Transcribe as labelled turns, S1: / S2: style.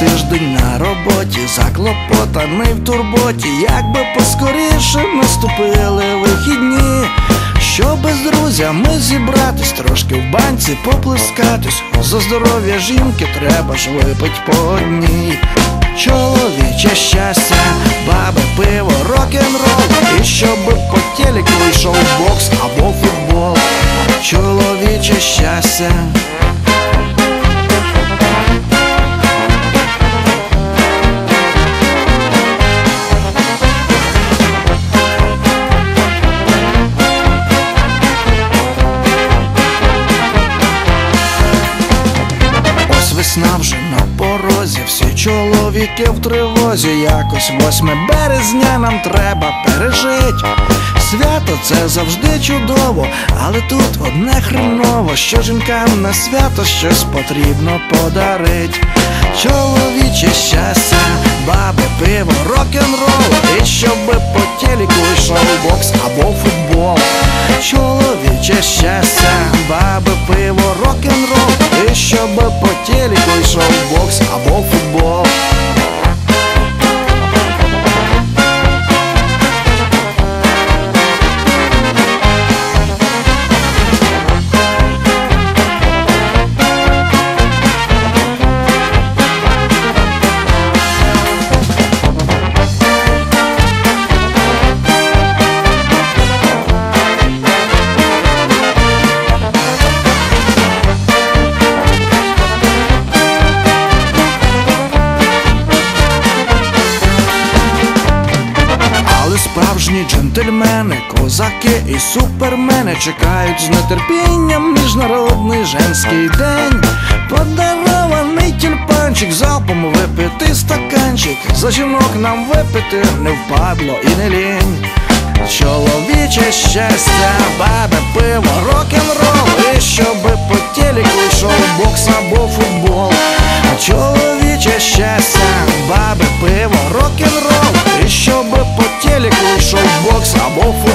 S1: тиждень на роботі, заклопотаний в турботі, якби поскоріше наступили вихідні, Щоби з друзями зібратись, трошки в банці поплескатись. За здоров'я жінки треба ж випить по одній. Чоловіче щастя, баби, пиво, рок-н-рол І щоб по телеку йшов бокс або футбол Чоловіче щастя весна вже на порозі, всі чоловіки в тривозі, якось 8 березня нам треба пережить. Свято це завжди чудово, але тут одне хреново, що жінкам на свято щось потрібно подарить. Чоловіче щастя, баби, пиво, рок-н-рол І щоб по телеку йшов бокс або футбол Чоловіче щастя, або Але справжні джентльмени, козаки і супермени чекають з нетерпінням міжнародний женський день. Подарований тюльпанчик, залпом випити стаканчик. За жінок нам випити не впадло і не лінь. Чоловіче щастя, бабе, пиво, рок-н-рол І щоб по телеку йшов бокс або Tá Amor foi